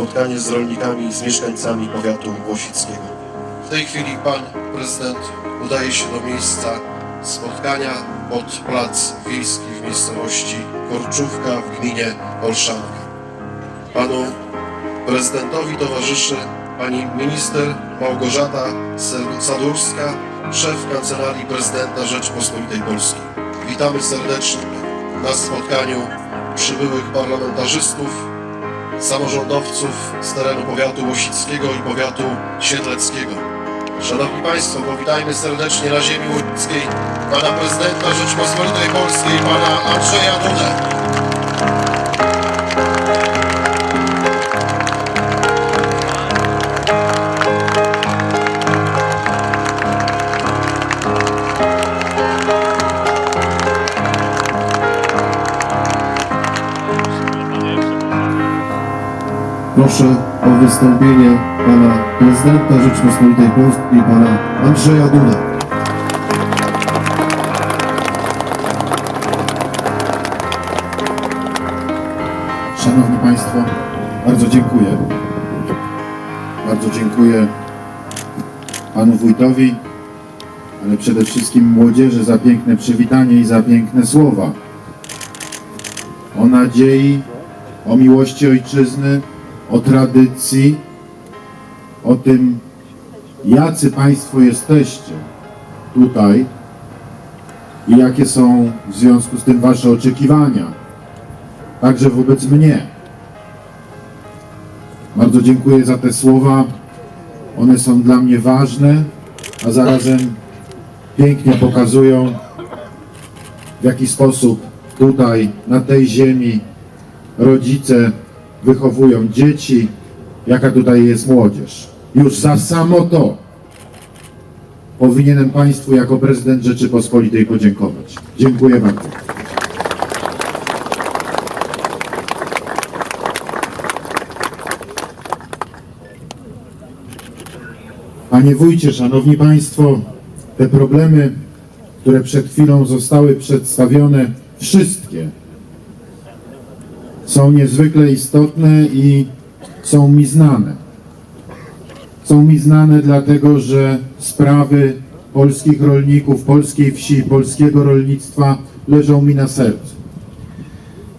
spotkanie z rolnikami i z mieszkańcami powiatu łosickiego. W tej chwili pan prezydent udaje się do miejsca spotkania pod plac wiejski w miejscowości Korczówka w gminie Olszanka. Panu prezydentowi towarzyszy pani minister Małgorzata Sadurska, szef Kancelarii Prezydenta Rzeczpospolitej Polskiej. Witamy serdecznie na spotkaniu przybyłych parlamentarzystów, samorządowców z terenu powiatu łosickiego i powiatu siedleckiego. Szanowni Państwo, powitajmy serdecznie na ziemi łódzkiej pana prezydenta Rzeczpospolitej Polskiej, pana Andrzeja Dudę. Proszę o wystąpienie pana prezydenta Rzeczpospolitej Polskiej, pana Andrzeja Duda. Szanowni Państwo, bardzo dziękuję. Bardzo dziękuję panu wójtowi, ale przede wszystkim młodzieży za piękne przywitanie i za piękne słowa. O nadziei, o miłości ojczyzny, o tradycji, o tym, jacy Państwo jesteście tutaj i jakie są w związku z tym Wasze oczekiwania, także wobec mnie. Bardzo dziękuję za te słowa. One są dla mnie ważne, a zarazem pięknie pokazują, w jaki sposób tutaj, na tej ziemi, rodzice wychowują dzieci, jaka tutaj jest młodzież. Już za samo to powinienem Państwu jako prezydent Rzeczypospolitej podziękować. Dziękuję bardzo. Panie wójcie, szanowni państwo, te problemy, które przed chwilą zostały przedstawione, wszystkie są niezwykle istotne i są mi znane. Są mi znane dlatego, że sprawy polskich rolników, polskiej wsi, polskiego rolnictwa leżą mi na sercu.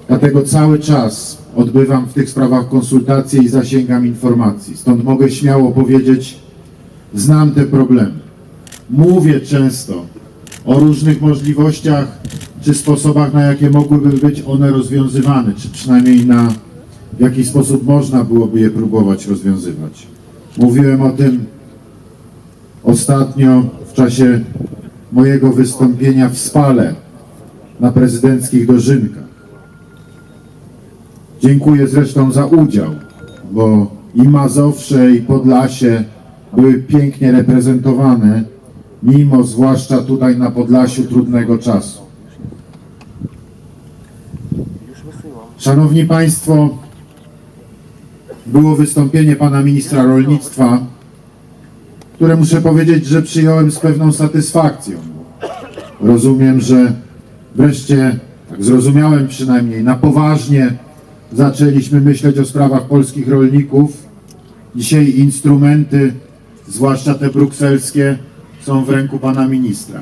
Dlatego cały czas odbywam w tych sprawach konsultacje i zasięgam informacji. Stąd mogę śmiało powiedzieć, znam te problemy. Mówię często o różnych możliwościach czy sposobach, na jakie mogłyby być one rozwiązywane, czy przynajmniej na w jaki sposób można byłoby je próbować rozwiązywać. Mówiłem o tym ostatnio w czasie mojego wystąpienia w Spale na prezydenckich dożynkach. Dziękuję zresztą za udział, bo i Mazowsze, i Podlasie były pięknie reprezentowane, mimo zwłaszcza tutaj na Podlasiu trudnego czasu. Szanowni Państwo, było wystąpienie pana ministra rolnictwa, które muszę powiedzieć, że przyjąłem z pewną satysfakcją. Rozumiem, że wreszcie, tak zrozumiałem przynajmniej, na poważnie zaczęliśmy myśleć o sprawach polskich rolników. Dzisiaj instrumenty, zwłaszcza te brukselskie, są w ręku pana ministra.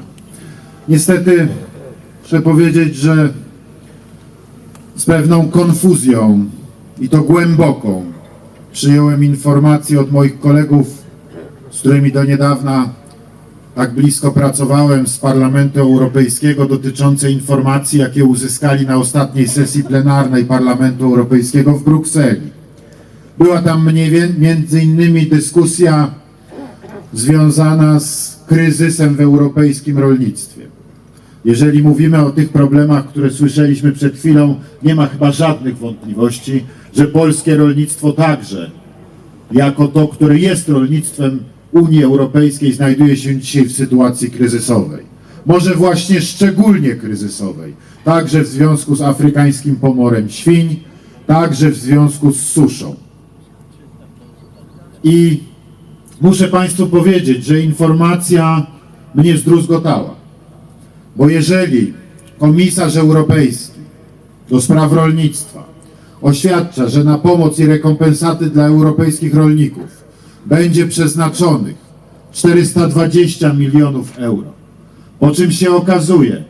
Niestety, muszę powiedzieć, że z pewną konfuzją i to głęboką przyjąłem informację od moich kolegów, z którymi do niedawna tak blisko pracowałem z Parlamentu Europejskiego dotyczące informacji, jakie uzyskali na ostatniej sesji plenarnej Parlamentu Europejskiego w Brukseli. Była tam mniej między innymi dyskusja związana z kryzysem w europejskim rolnictwie. Jeżeli mówimy o tych problemach, które słyszeliśmy przed chwilą, nie ma chyba żadnych wątpliwości, że polskie rolnictwo także, jako to, które jest rolnictwem Unii Europejskiej, znajduje się dzisiaj w sytuacji kryzysowej. Może właśnie szczególnie kryzysowej, także w związku z afrykańskim pomorem świń, także w związku z suszą. I muszę Państwu powiedzieć, że informacja mnie zdruzgotała. Bo jeżeli komisarz europejski do spraw rolnictwa oświadcza, że na pomoc i rekompensaty dla europejskich rolników będzie przeznaczonych 420 milionów euro. Po czym się okazuje,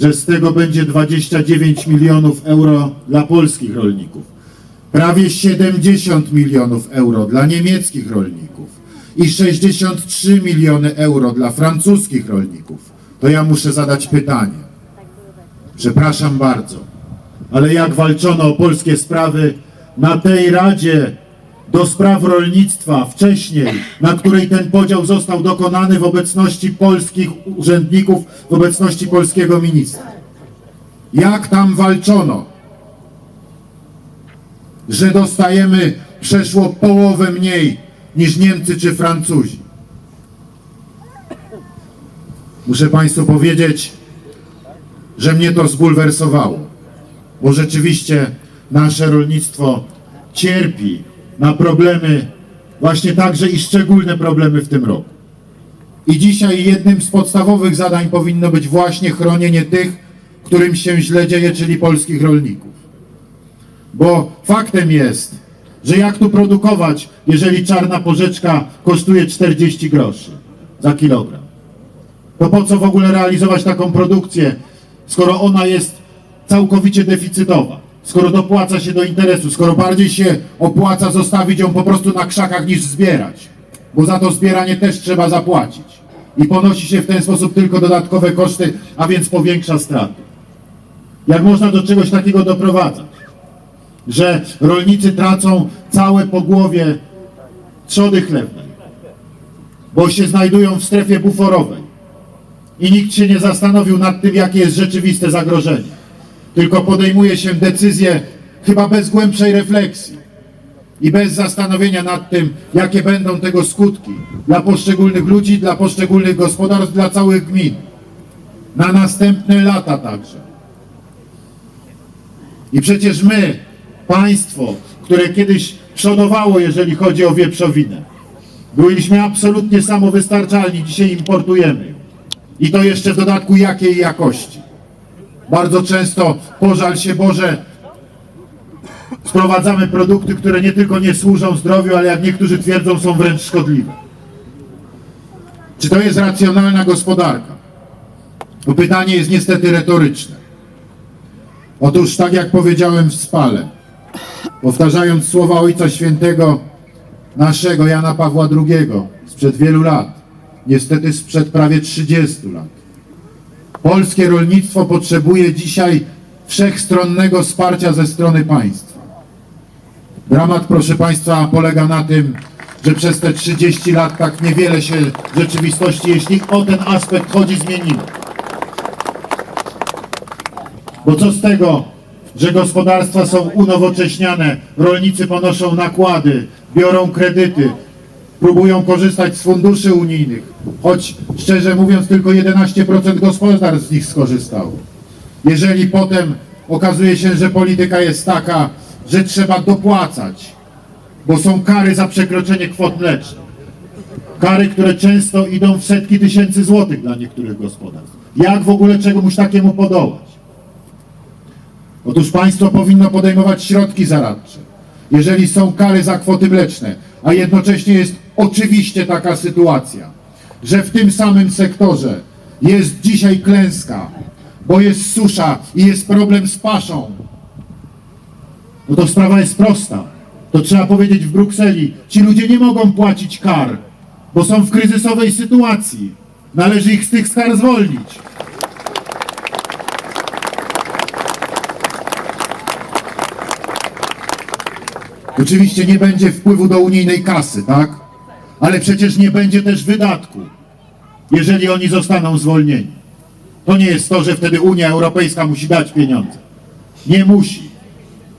że z tego będzie 29 milionów euro dla polskich rolników, prawie 70 milionów euro dla niemieckich rolników i 63 miliony euro dla francuskich rolników, to ja muszę zadać pytanie. Przepraszam bardzo, ale jak walczono o polskie sprawy na tej Radzie do spraw rolnictwa wcześniej, na której ten podział został dokonany w obecności polskich urzędników, w obecności polskiego ministra. Jak tam walczono, że dostajemy przeszło połowę mniej niż Niemcy czy Francuzi. Muszę Państwu powiedzieć, że mnie to zbulwersowało, bo rzeczywiście nasze rolnictwo cierpi na problemy, właśnie także i szczególne problemy w tym roku. I dzisiaj jednym z podstawowych zadań powinno być właśnie chronienie tych, którym się źle dzieje, czyli polskich rolników. Bo faktem jest, że jak tu produkować, jeżeli czarna porzeczka kosztuje 40 groszy za kilogram? To po co w ogóle realizować taką produkcję, skoro ona jest całkowicie deficytowa? Skoro dopłaca się do interesu, skoro bardziej się opłaca zostawić ją po prostu na krzakach niż zbierać, bo za to zbieranie też trzeba zapłacić. I ponosi się w ten sposób tylko dodatkowe koszty, a więc powiększa straty. Jak można do czegoś takiego doprowadzać? Że rolnicy tracą całe pogłowie trzody chlewnej, bo się znajdują w strefie buforowej i nikt się nie zastanowił nad tym, jakie jest rzeczywiste zagrożenie. Tylko podejmuje się decyzje chyba bez głębszej refleksji i bez zastanowienia nad tym, jakie będą tego skutki dla poszczególnych ludzi, dla poszczególnych gospodarstw, dla całych gmin. Na następne lata także. I przecież my, państwo, które kiedyś przodowało, jeżeli chodzi o wieprzowinę, byliśmy absolutnie samowystarczalni, dzisiaj importujemy. I to jeszcze w dodatku jakiej jakości. Bardzo często, pożal się Boże, sprowadzamy produkty, które nie tylko nie służą zdrowiu, ale jak niektórzy twierdzą, są wręcz szkodliwe. Czy to jest racjonalna gospodarka? Bo pytanie jest niestety retoryczne. Otóż, tak jak powiedziałem w spale, powtarzając słowa Ojca Świętego naszego Jana Pawła II sprzed wielu lat, niestety sprzed prawie 30 lat, Polskie rolnictwo potrzebuje dzisiaj wszechstronnego wsparcia ze strony państwa. Dramat, proszę Państwa, polega na tym, że przez te 30 lat tak niewiele się w rzeczywistości, jeśli o ten aspekt chodzi, zmieniło. Bo co z tego, że gospodarstwa są unowocześniane, rolnicy ponoszą nakłady, biorą kredyty, próbują korzystać z funduszy unijnych, choć szczerze mówiąc tylko 11% gospodarstw z nich skorzystało. Jeżeli potem okazuje się, że polityka jest taka, że trzeba dopłacać, bo są kary za przekroczenie kwot mlecznych. Kary, które często idą w setki tysięcy złotych dla niektórych gospodarstw. Jak w ogóle czemuś takiemu podołać? Otóż państwo powinno podejmować środki zaradcze, jeżeli są kary za kwoty mleczne, a jednocześnie jest oczywiście taka sytuacja, że w tym samym sektorze jest dzisiaj klęska, bo jest susza i jest problem z paszą. No to sprawa jest prosta. To trzeba powiedzieć w Brukseli. Ci ludzie nie mogą płacić kar, bo są w kryzysowej sytuacji. Należy ich z tych kar zwolnić. Oczywiście nie będzie wpływu do unijnej kasy, tak? Ale przecież nie będzie też wydatku, jeżeli oni zostaną zwolnieni. To nie jest to, że wtedy Unia Europejska musi dać pieniądze. Nie musi.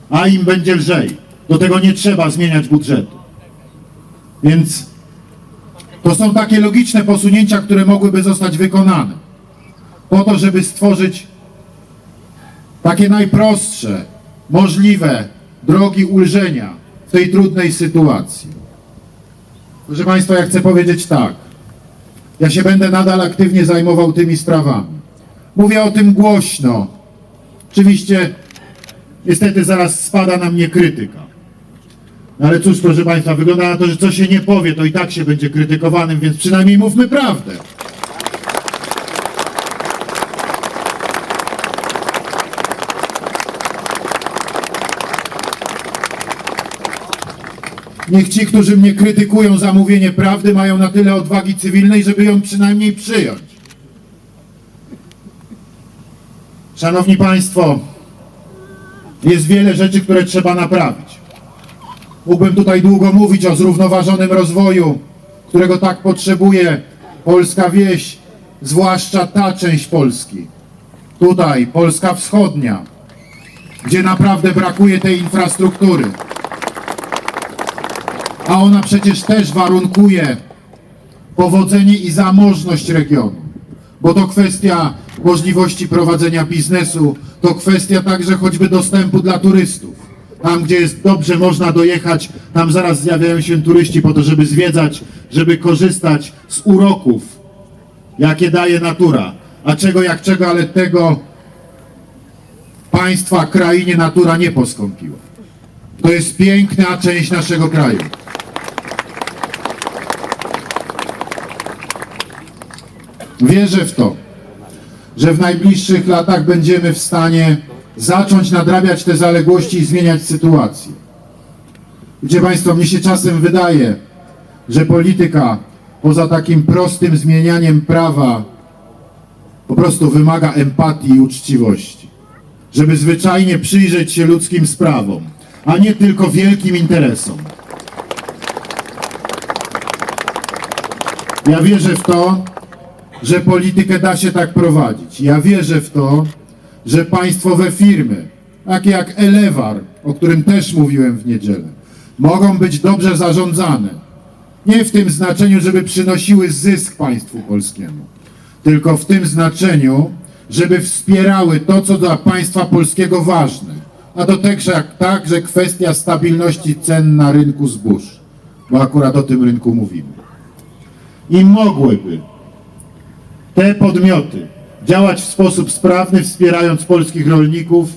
A im będzie lżej. Do tego nie trzeba zmieniać budżetu. Więc to są takie logiczne posunięcia, które mogłyby zostać wykonane. Po to, żeby stworzyć takie najprostsze, możliwe drogi ulżenia w tej trudnej sytuacji. Proszę Państwa, ja chcę powiedzieć tak. Ja się będę nadal aktywnie zajmował tymi sprawami. Mówię o tym głośno. Oczywiście niestety zaraz spada na mnie krytyka. No ale cóż, proszę Państwa, wygląda na to, że co się nie powie, to i tak się będzie krytykowanym, więc przynajmniej mówmy prawdę. Niech ci, którzy mnie krytykują za mówienie prawdy, mają na tyle odwagi cywilnej, żeby ją przynajmniej przyjąć. Szanowni Państwo, jest wiele rzeczy, które trzeba naprawić. Mógłbym tutaj długo mówić o zrównoważonym rozwoju, którego tak potrzebuje polska wieś, zwłaszcza ta część Polski. Tutaj, Polska Wschodnia, gdzie naprawdę brakuje tej infrastruktury. A ona przecież też warunkuje powodzenie i zamożność regionu. Bo to kwestia możliwości prowadzenia biznesu, to kwestia także choćby dostępu dla turystów. Tam, gdzie jest dobrze można dojechać, tam zaraz zjawiają się turyści po to, żeby zwiedzać, żeby korzystać z uroków, jakie daje natura. A czego jak czego, ale tego państwa, krainie natura nie poskąpiła. To jest piękna część naszego kraju. Wierzę w to, że w najbliższych latach będziemy w stanie zacząć nadrabiać te zaległości i zmieniać sytuację. Gdzie Państwo, mnie się czasem wydaje, że polityka poza takim prostym zmienianiem prawa po prostu wymaga empatii i uczciwości. Żeby zwyczajnie przyjrzeć się ludzkim sprawom, a nie tylko wielkim interesom. Ja wierzę w to, że politykę da się tak prowadzić. Ja wierzę w to, że państwowe firmy, takie jak Elewar, o którym też mówiłem w niedzielę, mogą być dobrze zarządzane. Nie w tym znaczeniu, żeby przynosiły zysk państwu polskiemu, tylko w tym znaczeniu, żeby wspierały to, co dla państwa polskiego ważne. A także jak także kwestia stabilności cen na rynku zbóż, bo akurat o tym rynku mówimy. I mogłyby te podmioty działać w sposób sprawny, wspierając polskich rolników,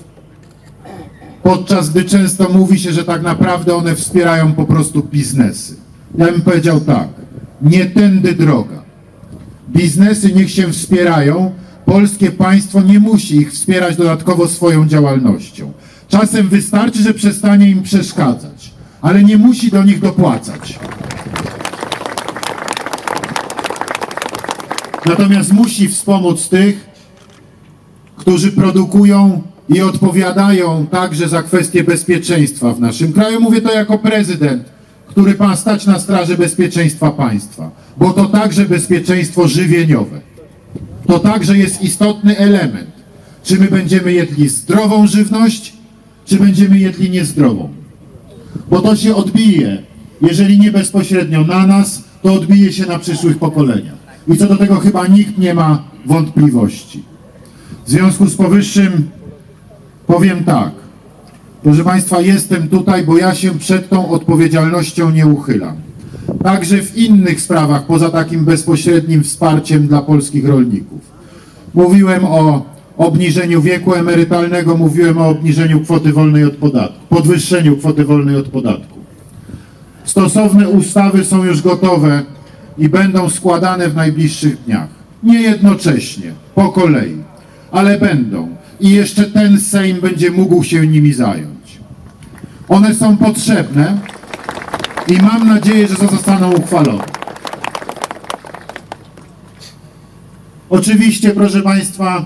podczas gdy często mówi się, że tak naprawdę one wspierają po prostu biznesy. Ja bym powiedział tak, nie tędy droga. Biznesy niech się wspierają, polskie państwo nie musi ich wspierać dodatkowo swoją działalnością. Czasem wystarczy, że przestanie im przeszkadzać, ale nie musi do nich dopłacać. Natomiast musi wspomóc tych, którzy produkują i odpowiadają także za kwestie bezpieczeństwa w naszym kraju. Mówię to jako prezydent, który ma stać na straży bezpieczeństwa państwa, bo to także bezpieczeństwo żywieniowe. To także jest istotny element. Czy my będziemy jedli zdrową żywność, czy będziemy jedli niezdrową. Bo to się odbije, jeżeli nie bezpośrednio na nas, to odbije się na przyszłych pokoleniach. I co do tego chyba nikt nie ma wątpliwości. W związku z powyższym powiem tak. Proszę Państwa, jestem tutaj, bo ja się przed tą odpowiedzialnością nie uchylam. Także w innych sprawach, poza takim bezpośrednim wsparciem dla polskich rolników. Mówiłem o obniżeniu wieku emerytalnego, mówiłem o obniżeniu kwoty wolnej od podatku, podwyższeniu kwoty wolnej od podatku. Stosowne ustawy są już gotowe i będą składane w najbliższych dniach. Nie jednocześnie, po kolei, ale będą. I jeszcze ten Sejm będzie mógł się nimi zająć. One są potrzebne i mam nadzieję, że zostaną uchwalone. Oczywiście, proszę Państwa,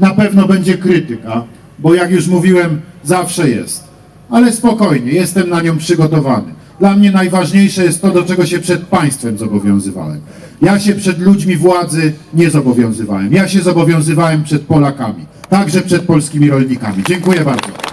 na pewno będzie krytyka, bo jak już mówiłem, zawsze jest. Ale spokojnie, jestem na nią przygotowany. Dla mnie najważniejsze jest to, do czego się przed państwem zobowiązywałem. Ja się przed ludźmi władzy nie zobowiązywałem. Ja się zobowiązywałem przed Polakami, także przed polskimi rolnikami. Dziękuję bardzo.